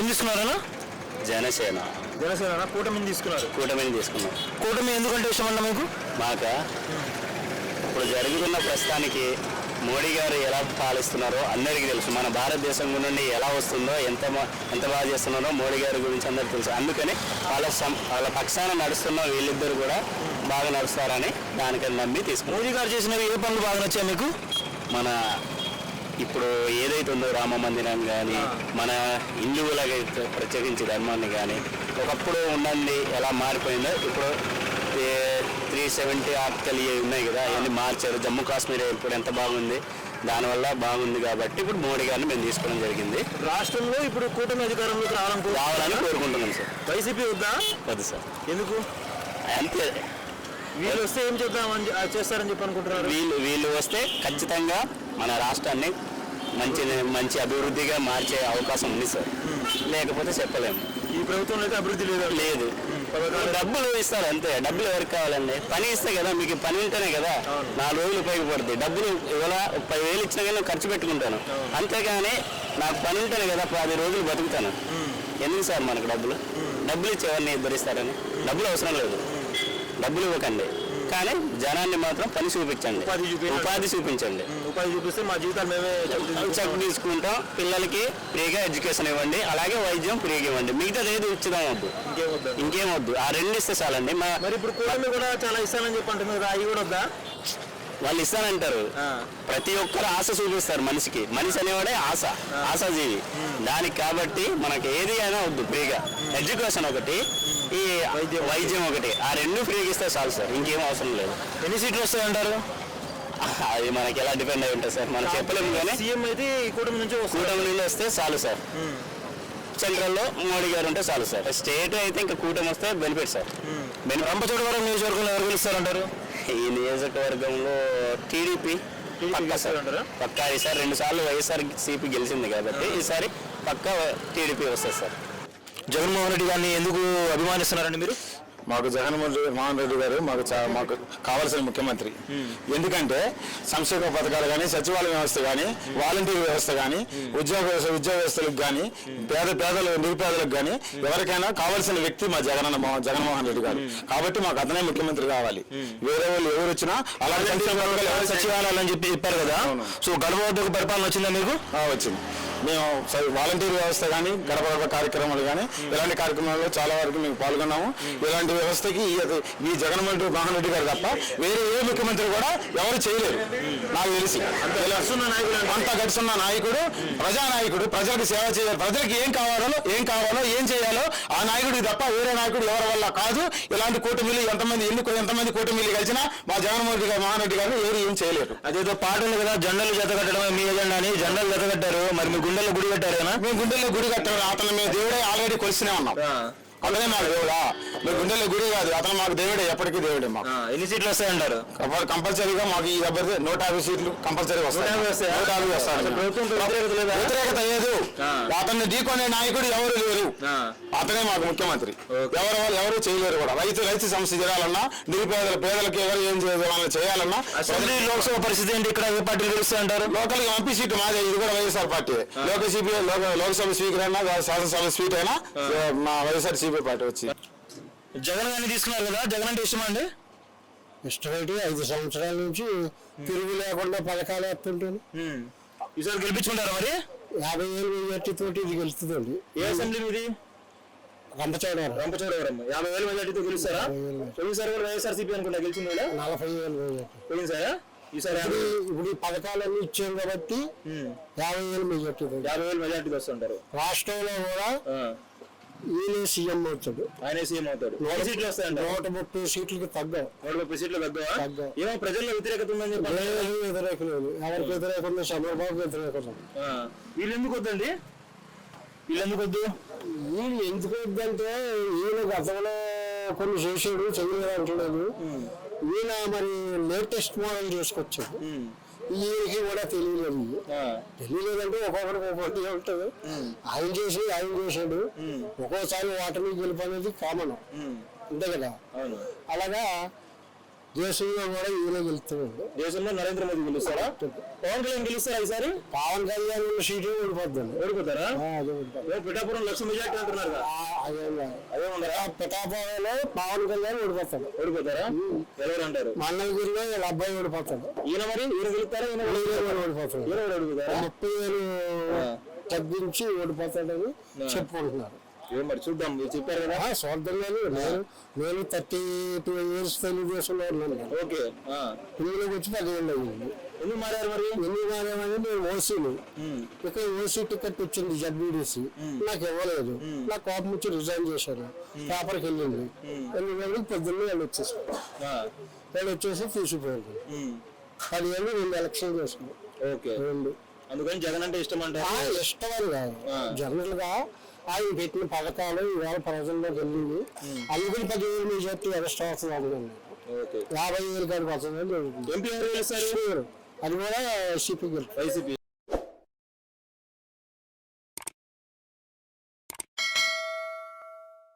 ఏం తీసుకున్నారన్నా జనసేన. జనసేన కూటమిని తీసుకున్నారు? కూటమిని తీసుకున్నాం. కూటమి ఎందుకంటే ఇష్టం అన్న మీకు? మాక? ఇప్పుడు జరుగుతున్న ప్రస్తుతానికి మోడీ గారు ఎలా పాలిస్తున్నారో అందరికీ తెలుసు. మన భారతదేశం నుండి ఎలా వస్తుందో ఎంత ఎంత బాగా చేస్తున్నారో మోడీ గారి గురించి అందరికీ తెలుసు. అందుకని వాళ్ళ సం వాళ్ళ పక్షాన నడుస్తున్న వీళ్ళిద్దరు కూడా బాగా నడుస్తారని దానికని నమ్మి తీసుకున్నాం. మోదీ గారు చేసినవి ఏ పనులు బాగా నచ్చాయి మీకు? మన ఇప్పుడు ఏదైతే ఉందో రామ మందిరం కానీ మన హిందువులకి ప్రత్యేకించి ధర్మాన్ని కానీ ఒకప్పుడు ఉండండి ఎలా మారిపోయిందో ఇప్పుడు త్రీ సెవెంటీ ఆర్టికల్ ఉన్నాయి కదా అవన్నీ మార్చారు. జమ్మూ కాశ్మీర్ ఇప్పుడు ఎంత బాగుంది దానివల్ల బాగుంది కాబట్టి ఇప్పుడు మోడీ గారిని మేము తీసుకోవడం జరిగింది. రాష్ట్రంలో ఇప్పుడు కూటమి అధికారంలోకి రావాలని రావాలని కోరుకుంటున్నాం సార్. వైసీపీ వద్దా? వద్దు సార్. ఎందుకు? అంతే. వీళ్ళు వస్తే ఏం చేద్దామని చేస్తారని చెప్పి అనుకుంటున్నారు వీళ్ళు వీళ్ళు వస్తే ఖచ్చితంగా మన రాష్ట్రాన్ని మంచి మంచి అభివృద్ధిగా మార్చే అవకాశం ఉంది సార్. లేకపోతే చెప్పలేము. ఈ ప్రభుత్వంలో అయితే అభివృద్ధి లేదు? లేదు. డబ్బులు ఇస్తారు అంతే. డబ్బులు ఎవరికి కావాలండి? పని ఇస్తే కదా మీకు పని ఉంటేనే కదా. నాలుగు రోజులు ఉపయోగపడుతుంది డబ్బులు ఇవాళ ఒక పది వేలు ఇచ్చినా కానీ ఖర్చు పెట్టుకుంటాను. అంతేగాని నాకు పని ఉంటేనే కదా పది రోజులు బతుకుతాను. ఎందుకు సార్ మనకు డబ్బులు? డబ్బులు ఇచ్చేవాడిని ఇద్దరిస్తారని. డబ్బులు అవసరం లేదు. డబ్బులు ఇవ్వకండి. కానీ జనాన్ని మాత్రం పని చూపించండి. ఉపాధి చూపించండి. ఉపాధి చూపిస్తే మా జీవితాలు మేమే చెక్ తీసుకుంటాం. పిల్లలకి ఫ్రీగా ఎడ్యుకేషన్ ఇవ్వండి. అలాగే వైద్యం ఫ్రీగా ఇవ్వండి. మిగతాది ఏది ఉచితం వద్దు. ఇంకేం వద్దా. ఆ రెండు ఇస్తే చాలండి. మా మరి ఇప్పుడు కూడా చాలా ఇస్తానని చెప్పి కదా అవి కూడా వద్దా? వాళ్ళు ఇస్తానంటారు. ప్రతి ఒక్కరు ఆశ చూపిస్తారు మనిషికి. మనిషి అనేవాడే ఆశ ఆశాజీవి. దానికి కాబట్టి మనకి ఏది అయినా వద్దు ఫ్రీగా. ఎడ్యుకేషన్ ఒకటి ఈ వైద్యం. ఒకటి. ఆ రెండు ఫ్రీగా ఇస్తే చాలు సార్ ఇంకేం అవసరం లేదు. ఎన్ని సీట్లు వస్తాయంటారు అది మనకి ఎలా డిపెండ్ అయి ఉంటుంది సార్ మనం చెప్పలేము కానీ సీఎం అయితే ఈ కూటమి నుంచి కూటమి నుండి వస్తే చాలు సార్. సెంట్రల్లో మోడీ గారు ఉంటే చాలు సార్. స్టేట్ అయితే ఇంకా కూటమి వస్తే బెనిఫిట్ సార్. బెనిఫిట్. రంపచోడవరం నియోజకవర్గంలో ఎవరు గెలుస్తారంటారు ఈ నియోజకవర్గంలో టీడీపీ? పక్కా ఈసారి రెండు సార్లు వైఎస్ఆర్ సిపి గెలిచింది కాబట్టి ఈసారి పక్కా టీడీపీ వస్తుంది సార్. జగన్మోహన్ రెడ్డి గారిని ఎందుకు అభిమానిస్తున్నారండి మీరు? మాకు జగన్మోహన్ రెడ్డి మోహన్ రెడ్డి గారు మాకు మాకు కావాల్సిన ముఖ్యమంత్రి. ఎందుకంటే సంక్షేమ పథకాలు కానీ సచివాలయ వ్యవస్థ కానీ వాలంటీర్ వ్యవస్థ కానీ ఉద్యోగ వ్యవస్థ ఉద్యోగస్తులకు కానీ పేద పేదలు నిరుపేదలకు కానీ ఎవరికైనా కావాల్సిన వ్యక్తి మా జగన్ జగన్మోహన్ రెడ్డి గారు. కాబట్టి మాకు అతనే ముఖ్యమంత్రి కావాలి. వేరే వాళ్ళు ఎవరు వచ్చినా సచివాలయం సచివాలయాలు అని చెప్పి చెప్పారు కదా. సో వద్దకు పరిపాలన వచ్చిందా మీకు? వచ్చింది. మేము వాలంటీర్ వ్యవస్థ కానీ గడప గడప కార్యక్రమాలు కానీ ఇలాంటి కార్యక్రమాల్లో చాలా వరకు మేము పాల్గొన్నాము. ఇలాంటి వ్యవస్థకి ఈ జగన్మోహన్ రెడ్డి మోహన్ రెడ్డి గారు తప్ప వేరే ఏ ముఖ్యమంత్రి కూడా ఎవరు చేయలేరు. నాకు తెలిసి. అంత. గడుచున్న నాయకుడు ప్రజానాయకుడు ప్రజలకు సేవ చేయాలి. ప్రజలకు ఏం కావాలో ఏం కావాలో ఏం చేయాలో ఆ నాయకుడికి తప్ప వేరే నాయకుడు ఎవరి వల్ల కాదు. ఇలాంటి కూటమిలు ఎంతమంది ఎన్ని ఎంతమంది కూటమిలు కలిసినా మా జగన్మోహన్ రెడ్డి గారు మోహన్ రెడ్డి గారు ఏం చేయలేరు. అదేదో పాట ఉంది కదా జెండాలు జత కట్టడమే మీ ఎజెండా అని జెండాలు మరి మీ గుండెల్లో గుడి కట్టారు కదా? మేము గుండెల్లో గుడి కట్టాము అతను మేము దేవుడే ఆల్రెడీ కొలిసినే ఉన్నాం. అతనే మాకు దేవుడా? మేము గుండెల్లో గుడి కాదు. అతను మాకు దేవుడే ఎప్పటికీ దేవుడే మాకు. ఎన్ని సీట్లు వస్తాయంటారు కంపల్- కంపల్సరీగా మాకు ఈ అభ్యర్థి నూట యాభై సీట్లు కంపల్సరీ వస్తాయి. నూట యాభై వస్తాయా? వస్తాయి వ్యతిరేకత లేదా? అతన్ని ఢీకొనే నాయకుడు ఎవరు లేరు. అతనే మాకు ముఖ్యమంత్రి. ఎవరు ఎవరు చేయలేరు కూడా. రైతు రైతు సమస్య చేయాలన్నా నిరుపేదల పేదలకు ఎవరు ఏం చేయాలని చేయాలన్నా అసెంబ్లీ లోక్సభ పరిస్థితి ఏంటి? ఇక్కడ ఏ పార్టీలు గెలుస్తాయంటారు లోకల్ ఎంపీ సీటు మాదే. ఇది కూడా YSR party. Local CP Lok Sabha speaker అయినా శాసనసభ స్పీట్ అయినా మా వైఎస్ఆర్ సిపి పార్టీ వచ్చి. జగన్ గారిని తీసుకున్నారు కదా జగన్ అంటే ఇష్టమా అండి? ఇష్టమైతే ఐదు సంవత్సరాల నుంచి తిరుగు లేకుండా పథకాలు వేస్తుంటాను ఈసారి గెలిపించుకుంటారా మరి? యాభై వేలు మెజార్టీ తోటి ఇది గెలుస్తుందండి. ఏ అసెంబ్లీ మీది? రంపచోడవరం. రంపచోడవరం. యాభై వేల మెజార్టీతో గెలుస్తారా. పోయినసారి కూడా వైఎస్ఆర్ సిపి అనుకుంటా గెలిచింది కూడా నలభై వేలు మెజార్టీ పోయినసారా? ఈసారి ఇప్పుడు ఈ పథకాలన్నీ ఇచ్చాం కాబట్టి. యాభై వేలు మెజార్టీ యాభై వేల మెజార్టీకి వస్తుంటారు. రాష్ట్రంలో కూడా. ఈయన సీఎం అవుతాడు. ఆయనే సీఎం అవుతాడు. ఎన్ని సీట్లు వస్తాయంట? నూట ముప్పై సీట్లకి తగ్గవు. నూట ముప్పై సీట్లు తగ్గవా? తగ్గవు. ఏమో ప్రజల్లో వ్యతిరేకత ఉందని చెప్పి లేదు వ్యతిరేకం లేదు. ఎవరికి వ్యతిరేకం ఉంది చంద్రబాబు వ్యతిరేకం. వీళ్ళు ఎందుకు వద్దండి? వీళ్ళు ఎందుకు వద్దు? ఈయన ఎందుకు వద్దంటే ఈయన గతంలో కొన్ని చేసాడు చేయలేదు అంటలేదు ఈయన మరి లేటెస్ట్ మోడల్ చేసుకొచ్చాడు. ఉమ్. ఈయనకి కూడా తెలియలేదు. తెలియలేదంటే ఒక్కొక్కరికి ఒక్కొక్కటి ఉంటుంది. ఆయన చేసి ఆయన చేసాడు ఒక్కోసారి ఓటమి గెలుపు అనేది కామన్. అంతే కదా? అవును. అలాగా దేశంలో కూడా ఈయన గెలుస్తున్నాడు దేశంలో నరేంద్ర మోదీ గెలుస్తారా? పవన్ కళ్యాణ్ గెలుస్తారా ఈసారి? పవన్ కళ్యాణ్ సీటు ఓడిపోద్దండి. ఓడిపోతారా? పిఠాపురం లక్ష మెజార్టీ అంటున్నారు అదే ఉందరా? పిఠాపురంలో పవన్ కళ్యాణ్ ఓడిపోతాడు. ఓడిపోతారా? ఎవరు అంటారు మంగళగిరిలో వీళ్ళ అబ్బాయి ఓడిపోతాడు. ఈయన మరి? ఈయన గెలుస్తారా? ఈయన ఓడిపోతాడు. ఈయన ఓడిపోతారా? ముప్పై వేలు తగ్గించి ఓడిపోతాడని చెప్పుకుంటున్నారు ఏం మరి చూద్దాం మీరు చెప్పారు కదా. చూద్దాం నేను నేను థర్టీ టూ ఇయర్స్ తెలుగుదేశంలో ఉన్నాను నేను. ఓకే. ఇందులోకి వచ్చి పదివేలు అయ్యింది ఎందుకు మారారు మరి? ఎన్ని మారేమని నేను ఓసీని. ఇక్కడ ఓసీ టికెట్ వచ్చింది జడ్బీడీసీ. నాకు ఇవ్వలేదు. నాకు కోపం వచ్చి రిజైన్ చేశాను. పేపర్కి వెళ్ళింది. ఎన్ని వేలు పొద్దున్నే వాళ్ళు వచ్చేసారు ఆ. వాళ్ళు వచ్చేసి తీసుకుపోయారు ఉమ్. పదివేలు రెండు ఎలక్షన్ చేసుకున్నాం ఓకే. రెండు. అందుకని జగన్ అంటే ఇష్టం ఆ, అంటారు ఇష్టమని కాదు. జనరల్గా ఆయన పెట్టిన పథకాలు ఇవాళ ప్రజల్లోకి వెళ్ళింది అందుకని పదివేలు మెజార్టీ వస్తుంది అనుకున్నాను ఓకే. యాభై వేలు కాడికి వస్తుంది ఎంపీ ఎవరు గెలుస్తారు అది కూడా సిపి వైసీపీ.